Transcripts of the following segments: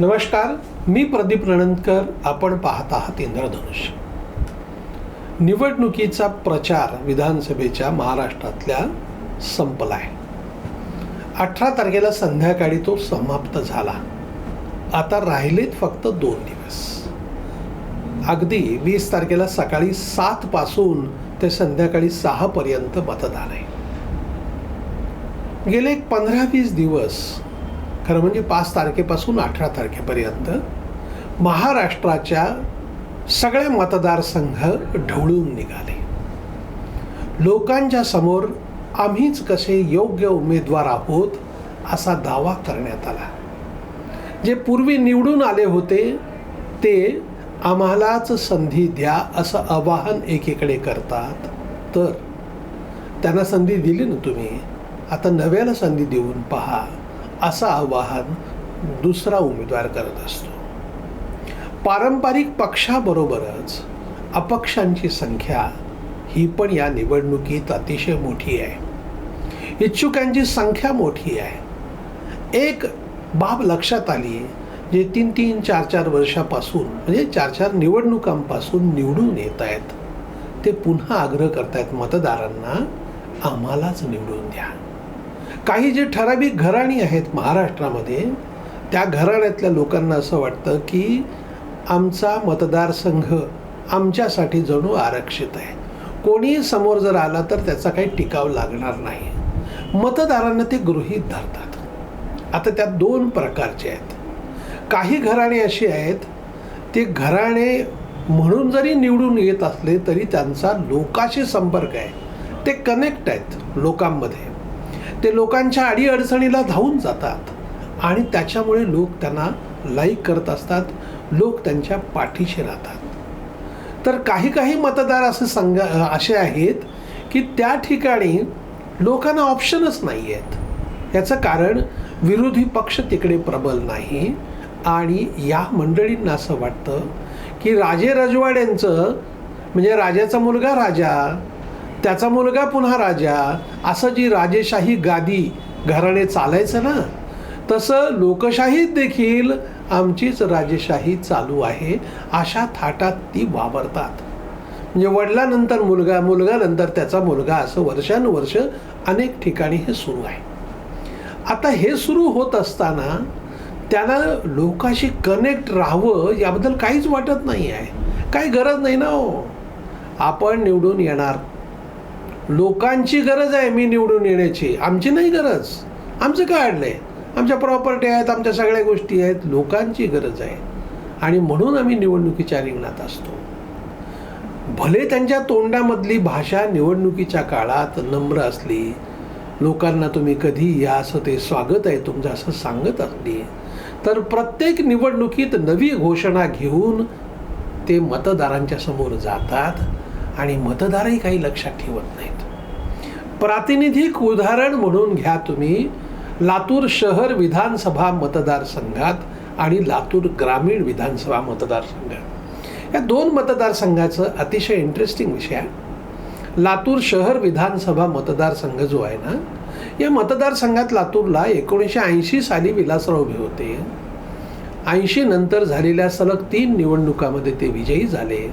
नमस्कार मी प्रदीप रणंदकर आपण पाहत आहात इंद्रधनुष्य निवडणुकीचा प्रचार विधानसभेच्या महाराष्ट्रातल्या संपला आहे. अठरा तारखेला संध्याकाळी तो समाप्त झाला. आता राहिलेत फक्त दोन दिवस. अगदी वीस तारखेला सकाळी सात पासून ते संध्याकाळी सहा पर्यंत मतदान आहे. गेले एक पंधरा वीस दिवस खरं म्हणजे पाच तारखेपासून अठरा तारखेपर्यंत महाराष्ट्राच्या सगळे मतदारसंघ ढवळून निघाले. लोकांच्या समोर आम्हीच कसे योग्य उमेदवार आहोत असा दावा करण्यात आला. जे पूर्वी निवडून आले होते ते आम्हालाच संधी द्या असं आवाहन एकीकडे करतात तर त्यांना संधी दिली ना तुम्ही? आता नव्याला संधी देऊन पहा. असं आवाहन दुसरा उमेदवार करत असतो. पारंपरिक पक्षाबरोबरच अपक्षांची संख्या ही पण या निवडणुकीत अतिशय मोठी आहे. इच्छुकांची संख्या मोठी आहे. एक बाब लक्षात आली जे तीन तीन चार चार वर्षापासून म्हणजे चार चार निवडणुकांपासून निवडून येत आहेत ते पुन्हा आग्रह करतायत मतदारांना आम्हालाच निवडून द्या. काही जे ठराविक घराणी आहेत महाराष्ट्रामध्ये त्या घराण्यातल्या लोकांना असं वाटतं की आमचा मतदारसंघ आमच्यासाठी जणू आरक्षित आहे. कोणी समोर जर आला तर त्याचा काही टिकाव लागणार नाही. मतदारांना ते गृहीत धरतात. आता त्यात दोन प्रकारचे आहेत. काही घराणे अशी आहेत ते घराणे म्हणून जरी निवडून येत असले तरी त्यांचा लोकाशी संपर्क आहे. ते कनेक्ट आहेत लोकांमध्ये. ते लोकांच्या अडीअडचणीला धावून जातात. आणि त्याच्यामुळे लोक त्यांना लाईक करत असतात. लोक त्यांच्या पाठीशी राहतात. तर काही काही मतदार असे संघ असे आहेत की त्या ठिकाणी लोकांना ऑप्शनच नाही आहेत याचं कारण विरोधी पक्ष तिकडे प्रबल नाही. आणि या मंडळींना असं वाटतं की राजे रजवाड्यांचं म्हणजे राजाचा मुलगा राजा त्याचा मुलगा पुन्हा राजा. असं जी राजेशाही गादी घराणे चालायचं ना तसं लोकशाहीत देखील आमचीच राजेशाही चालू आहे. अशा थाटात ती वावरतात. म्हणजे वडिलानंतर मुलगा मुलगानंतर त्याचा मुलगा असं वर्षानुवर्ष अनेक ठिकाणी हे सुरू आहे. आता हे सुरू होत असताना त्याला लोकाशी कनेक्ट राहावं याबद्दल काहीच वाटत नाही आहे काही गरज नाही ना हो. आपण निवडून येणार लोकांची गरज आहे मी निवडून येण्याची. आमची नाही गरज. आमचं काय अडलं आहे? आमच्या प्रॉपर्टी आहेत आमच्या सगळ्या गोष्टी आहेत लोकांची गरज आहे. आणि म्हणून आम्ही निवडणुकीच्या रिंगणात असतो. भले त्यांच्या तोंडामधली भाषा निवडणुकीच्या काळात नम्र असली लोकांना तुम्ही कधी या असं ते स्वागत आहे तुमचं असं सांगत असली तर प्रत्येक निवडणुकीत नवी घोषणा घेऊन ते मतदारांच्या समोर जातात. आणि मतदारही काही लक्षात ठेवत नाहीत. प्रातिनिधिक उदाहरण म्हणून घ्या तुम्ही लातूर शहर विधानसभा मतदारसंघात आणि लातूर ग्रामीण विधानसभा मतदारसंघात. या दोन मतदारसंघाचं अतिशय इंटरेस्टिंग विषय आहे. लातूर शहर विधानसभा मतदारसंघ जो आहे ना या मतदारसंघात लातूरला एकोणीसशे ऐंशी साली विलासराव उभे होते. ऐंशी नंतर झालेल्या सलग तीन निवडणुकामध्ये ते विजयी झाले.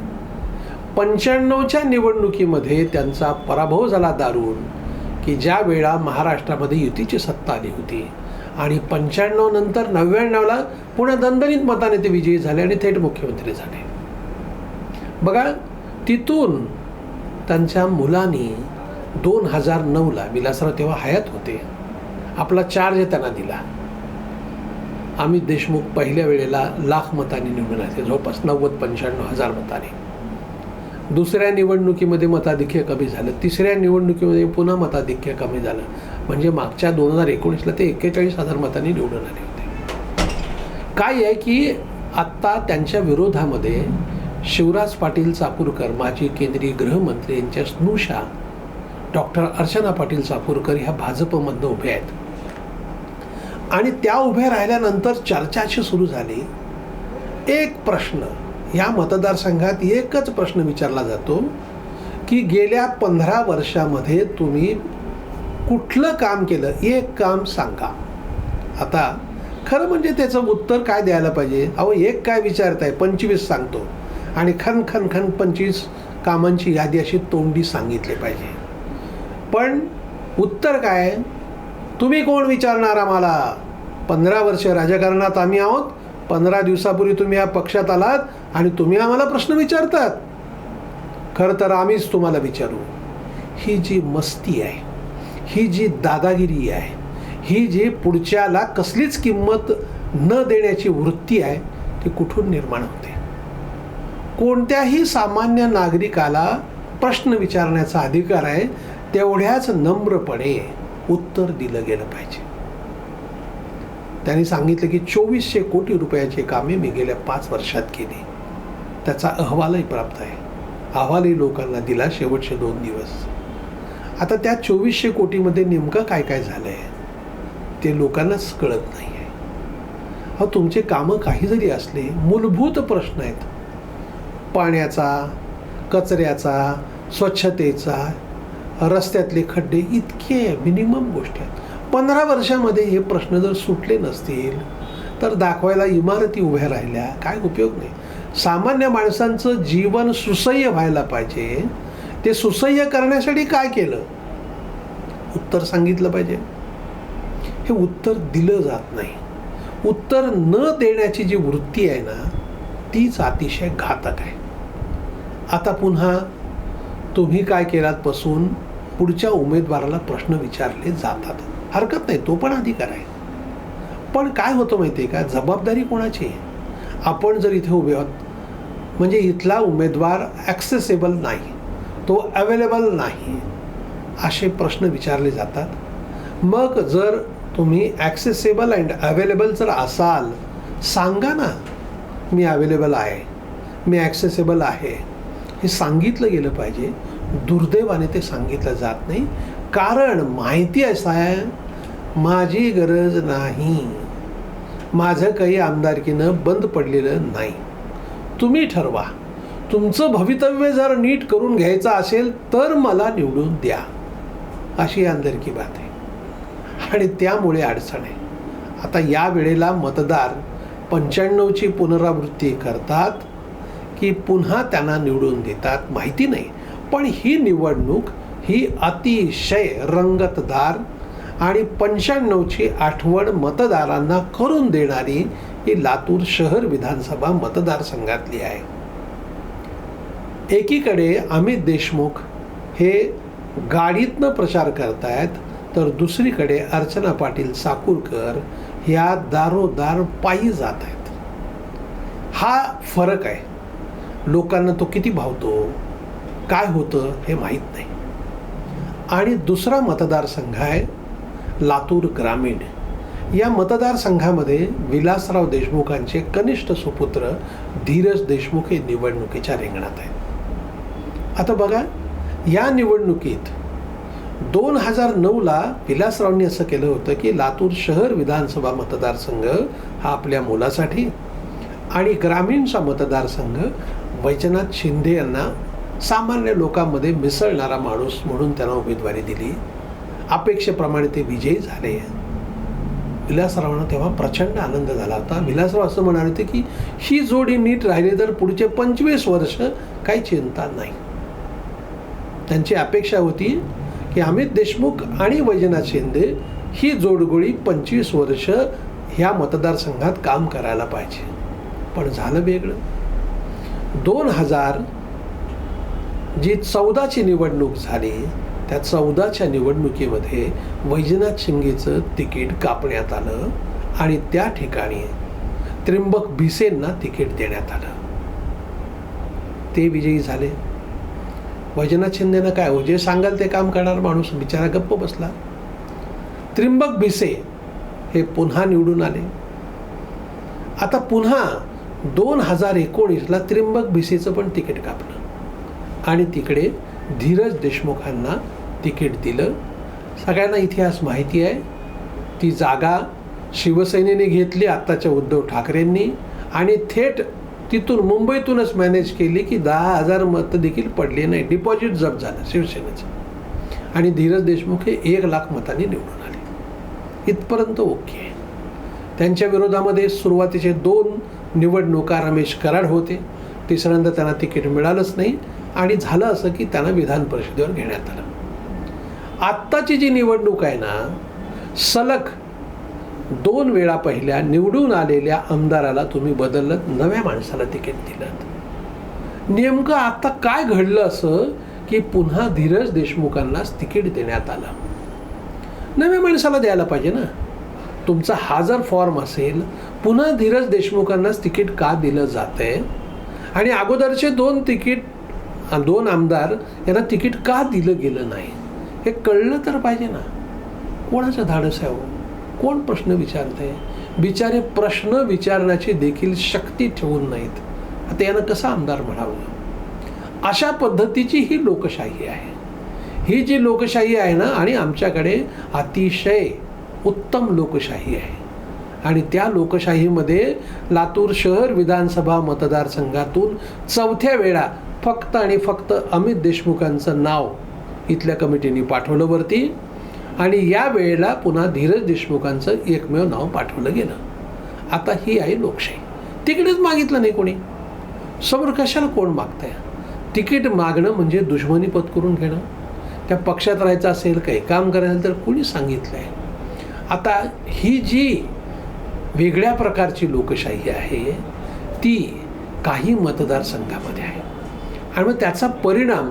पंच्याण्णवच्या निवडणुकीमध्ये त्यांचा पराभव झाला दारुण की ज्या वेळा महाराष्ट्रामध्ये युतीची सत्ता आली होती. आणि पंच्याण्णव नंतर नव्याण्णवला पुन्हा दणदणीत मताने ते विजयी झाले आणि थेट मुख्यमंत्री झाले. बघा तिथून त्यांच्या मुलांनी दोन हजार नऊला विलासराव तेव्हा हयात होते. आपला चार्ज त्यांना दिला. अमित देशमुख पहिल्या वेळेला लाख मतांनी निवडून आले जवळपास नव्वद पंच्याण्णव हजार मताने. दुसऱ्या निवडणुकीमध्ये मताधिक्य कमी झालं. तिसऱ्या निवडणुकीमध्ये पुन्हा मताधिक्य कमी झालं. म्हणजे मागच्या दोन हजार एकोणीसला ते एक्केचाळीस हजार मतांनी निवडून आले होते. काय आहे की आत्ता त्यांच्या विरोधामध्ये शिवराज पाटील चाकूरकर माजी केंद्रीय गृहमंत्री यांच्या स्नुषा डॉक्टर अर्चना पाटील चाकूरकर ह्या भाजपमधनं उभ्या आहेत. आणि त्या उभ्या राहिल्यानंतर चर्चा अशी सुरू झाली एक प्रश्न. ह्या मतदारसंघात एकच प्रश्न विचारला जातो की गेल्या पंधरा वर्षामध्ये तुम्ही कुठलं काम केलं? एक काम सांगा. आता खरं म्हणजे त्याचं उत्तर काय द्यायला पाहिजे? अहो एक काय विचारताय? पंचवीस सांगतो. आणि खन खन खन पंचवीस कामांची यादी अशी तोंडी सांगितली पाहिजे. पण उत्तर काय? तुम्ही कोण विचारणार आम्हाला? पंधरा वर्ष राजकारणात आम्ही आहोत. पंधरा दिवसापूर्वी तुम्ही या पक्षात आलात आणि तुम्ही आम्हाला प्रश्न विचारतात. खरं तर आम्हीच तुम्हाला विचारू. ही जी मस्ती आहे ही जी दादागिरी आहे ही जी पुढच्याला कसलीच किंमत न देण्याची वृत्ती आहे ती कुठून निर्माण होते? कोणत्याही सामान्य नागरिकाला प्रश्न विचारण्याचा अधिकार आहे तेवढ्याच नम्रपणे उत्तर दिलं गेलं पाहिजे. त्यांनी सांगितलं की चोवीसशे कोटी रुपयाचे कामे मी गेल्या पाच वर्षात केली. त्याचा अहवालही प्राप्त आहे. अहवालही लोकांना दिला शेवटचे दोन दिवस. आता त्या चोवीसशे कोटीमध्ये नेमकं काय काय झालं आहे ते लोकांनाच कळत नाही आहे अहो तुमचे कामं काही जरी असले मूलभूत प्रश्न आहेत. पाण्याचा कचऱ्याचा स्वच्छतेचा रस्त्यातले खड्डे इतके मिनिमम गोष्टी आहेत. पंधरा वर्षामध्ये हे प्रश्न जर सुटले नसतील तर दाखवायला इमारती उभ्या राहिल्या काय उपयोग नाही. सामान्य माणसांचं जीवन सुसह्य व्हायला पाहिजे. ते सुसह्य करण्यासाठी काय केलं? उत्तर सांगितलं पाहिजे. हे उत्तर दिलं जात नाही. उत्तर न देण्याची जी वृत्ती आहे ना तीच अतिशय घातक आहे. आता पुन्हा तुम्ही काय केलात पासून पुढच्या उमेदवाराला प्रश्न विचारले जातात. हरकत नाही तो पण अधिकार आहे. पण काय होतं माहिती आहे का? जबाबदारी कोणाची आहे? आपण जर इथे उभे आहोत म्हणजे इथला उमेदवार ॲक्सेसेबल नाही तो अवेलेबल नाही असे प्रश्न विचारले जातात. मग जर तुम्ही ॲक्सेसेबल अँड अवेलेबल जर असाल सांगा ना मी अवेलेबल आहे मी ॲक्सेसेबल आहे. हे सांगितलं गेलं पाहिजे. दुर्दैवाने ते सांगितलं जात नाही. कारण माहिती असं आहे माझी गरज नाही. माझं काही आमदारकीनं बंद पडलेलं नाही. तुम्ही ठरवा. तुमचं भवितव्य जर नीट करून घ्यायचं असेल तर मला निवडून द्या. अशी आंदरकी बात आहे. आणि त्यामुळे अडचण आहे. आता या वेळेला मतदार पंच्याण्णवची पुनरावृत्ती करतात की पुन्हा त्यांना निवडून देतात माहिती नाही. पण ही निवडणूक ही अतिशय रंगतदार आणि पंच्याण्णवची आठवण मतदारांना करून देणारी ही लातूर शहर विधानसभा मतदारसंघातली आहे. एकीकडे अमित देशमुख हे गाडीतनं प्रचार करतायत तर दुसरीकडे अर्चना पाटील साकूरकर ह्या दारोदार पायी जात आहेत हा फरक आहे. लोकांना तो किती भावतो काय होतं हे माहीत नाही. आणि दुसरा मतदारसंघ आहे लातूर ग्रामीण. या मतदारसंघामध्ये विलासराव देशमुखांचे कनिष्ठ सुपुत्र धीरज देशमुख हे निवडणुकीच्या रिंगणात आहेत. आता बघा या निवडणुकीत दोन हजार नऊला विलासरावनी असं केलं होतं की लातूर शहर विधानसभा मतदारसंघ हा आपल्या मुलासाठी आणि ग्रामीणचा मतदारसंघ वैजनाथ शिंदे यांना सामान्य लोकांमध्ये मिसळणारा माणूस म्हणून त्यांना उमेदवारी दिली. अपेक्षेप्रमाणे ते विजयी झाले. विलासरावांना तेव्हा प्रचंड आनंद झाला होता. विलासराव असं म्हणाले होते की ही जोडी नीट राहिली तर पुढचे पंचवीस वर्ष काही चिंता नाही. त्यांची अपेक्षा होती की अमित देशमुख आणि वैजनाथ शिंदे ही जोडगोळी पंचवीस वर्ष ह्या मतदारसंघात काम करायला पाहिजे. पण झालं वेगळं. दोन हजार जी चौदाची निवडणूक झाली त्या चौदाच्या निवडणुकीमध्ये वैजनाथ शिंगेचं तिकीट कापण्यात आलं आणि त्या ठिकाणी त्र्यंबक भिसेंना तिकीट देण्यात आलं. ते विजयी झाले. वैजनाथ शिंदेनं काय हो जे सांगाल ते काम करणार माणूस? बिचारा गप्प बसला. त्र्यंबक भिसे हे पुन्हा निवडून आले. आता पुन्हा दोन हजार एकोणीसला त्र्यंबक भिसेचं पण तिकीट कापलं. आणि तिकडे धीरज देशमुखांना तिकीट दिलं. सगळ्यांना इतिहास माहिती आहे. ती जागा शिवसेनेने घेतली आत्ताच्या उद्धव ठाकरेंनी आणि थेट तिथून मुंबईतूनच मॅनेज केली की दहा हजार मतं देखील पडली नाही. डिपॉझिट जप्त झालं शिवसेनेचं. आणि धीरज देशमुख हे एक लाख मतांनी निवडून आले. इथपर्यंत ओके आहे. त्यांच्या विरोधामध्ये सुरुवातीचे दोन निवडणुका रमेश कराड होते. तिसऱ्यांदा त्यांना तिकीट मिळालंच नाही आणि झालं असं की त्यांना विधान परिषदेवर घेण्यात आलं. आत्ताची जी निवडणूक आहे ना सलग दोन वेळा पहिल्या निवडून आलेल्या आमदाराला तुम्ही बदललं नव्या माणसाला तिकीट दिलं. नेमकं आता काय घडलं असं की पुन्हा धीरज देशमुखांनाच तिकीट देण्यात आलं? नव्या माणसाला द्यायला पाहिजे ना. तुमचा हा जर फॉर्म असेल पुन्हा धीरज देशमुखांनाच तिकीट का दिलं जातंय? आणि अगोदरचे दोन तिकीट दोन आमदार यांना तिकीट का दिलं गेलं नाही? हे कळलं तर पाहिजे ना. कोणाचं धाडस आहे हो? कोण प्रश्न विचारते बिचारे प्रश्न विचारण्याची देखील शक्ती ठेवून नाहीत. आता यानं कसं आमदार म्हणावं? अशा पद्धतीची ही लोकशाही आहे. ही जी लोकशाही आहे ना आणि आमच्याकडे अतिशय उत्तम लोकशाही आहे. आणि त्या लोकशाहीमध्ये लातूर शहर विधानसभा मतदारसंघातून चौथ्या वेळा फक्त आणि फक्त अमित देशमुखांचं नाव इथल्या कमिटीने पाठवलं वरती. आणि या वेळेला पुन्हा धीरज देशमुखांचं एकमेव नाव पाठवलं गेलं. आता ही आहे लोकशाही. तिकीटच मागितलं नाही कोणी. समोर कशाला कोण मागतंय? तिकीट मागणं म्हणजे दुश्मनी पत्करून घेणं. त्या पक्षात राहायचं असेल काही काम करायचं तर कुणी सांगितलं आहे आता ही जी वेगळ्या प्रकारची लोकशाही आहे ती काही मतदारसंघामध्ये आहे. आणि मग त्याचा परिणाम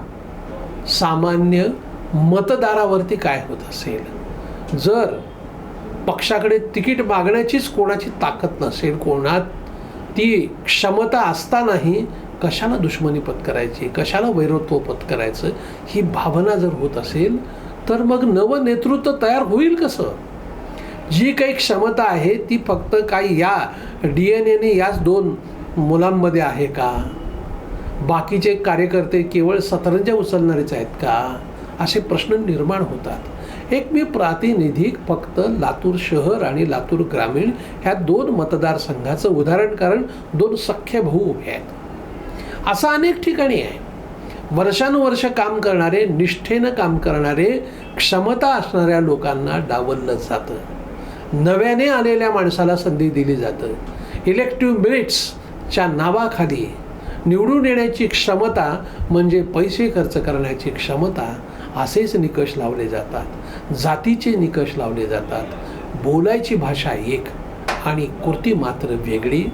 सामान्य मतदारावरती काय होत असेल? जर पक्षाकडे तिकीट मागण्याचीच कोणाची ताकद नसेल कोणात ती क्षमता असतानाही कशाला दुश्मनी पत्करायची कशाला वैरत्व पत्करायचं ही भावना जर होत असेल तर मग नवं नेतृत्व तयार होईल कसं? जी काही क्षमता आहे ती फक्त काही या डी एन एने याच दोन मुलांमध्ये आहे का? बाकीचे कार्यकर्ते केवळ सतरंजा उचलणारेच आहेत का? असे प्रश्न निर्माण होतात. एक मी प्रातिनिधिक फक्त लातूर शहर आणि लातूर ग्रामीण ह्या दोन मतदारसंघाचं उदाहरण कारण दोन सख्य भाऊ उभे आहेत. असं अनेक ठिकाणी आहे. वर्षानुवर्ष काम करणारे निष्ठेनं काम करणारे क्षमता असणाऱ्या लोकांना डावललं जातं. नव्याने आलेल्या माणसाला संधी दिली जातं. इलेक्टिव्ह मिनिट्सच्या नावाखाली निवडून येण्याची क्षमता म्हणजे पैसे खर्च करण्याची क्षमता असेच निकष लावले जातात. जातीचे निकष लावले जातात. बोलायची भाषा एक आणि कृती मात्र वेगळी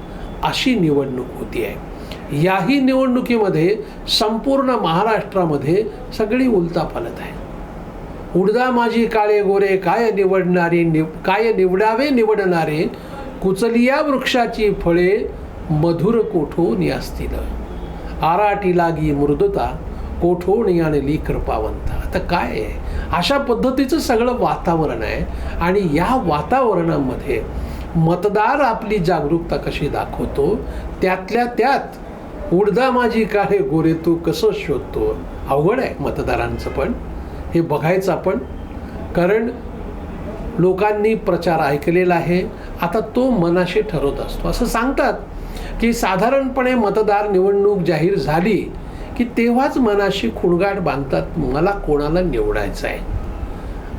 अशी निवडणूक होती आहे. याही निवडणुकीमध्ये संपूर्ण महाराष्ट्रामध्ये सगळी उलतापालत आहे. उडदा माझी काळे गोरे काय निवडणारे निव काय निवडावे निवडणारे कुचलिया वृक्षाची फळे मधुर कोठोनी असतील आराटी लागी मृदता कोठोणी आणली कृपावंत आता काय आहे? अशा पद्धतीचं सगळं वातावरण आहे आणि या वातावरणामध्ये मतदार आपली जागरूकता कशी दाखवतो? त्यातल्या त्यात उडदा माझी काळे गोरे तू कसं शोधतो? अवघड आहे मतदारांचं पण. हे बघायचं आपण. कारण लोकांनी प्रचार ऐकलेला आहे. आता तो मनाशी ठरवत असतो. असं सांगतात. की साधारणपणे मतदार निवडणूक जाहीर झाली की तेव्हाच मनाशी खुणगाट बांधतात मला कोणाला निवडायचं आहे?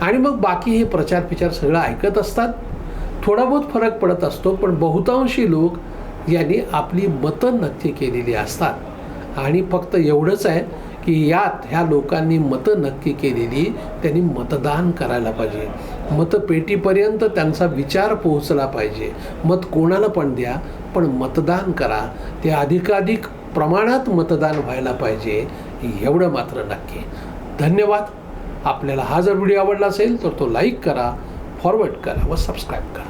आणि मग बाकी हे प्रचार पिचार सगळं ऐकत असतात. थोडा बहुत फरक पडत असतो पण बहुतांशी लोक यांनी आपली मतं नक्की केलेली असतात. आणि फक्त एवढंच आहे की यात ह्या लोकांनी मतं नक्की केलेली त्यांनी मतदान करायला पाहिजे. मतपेटीपर्यंत त्यांचा विचार पोहोचला पाहिजे. मत कोणाला पण द्या पण मतदान करा. ते अधिकाधिक प्रमाणात मतदान व्हायला पाहिजे एवढं मात्र नक्की. धन्यवाद. आपल्याला हा जर व्हिडिओ आवडला असेल तर तो लाईक करा फॉरवर्ड करा व सबस्क्राईब करा.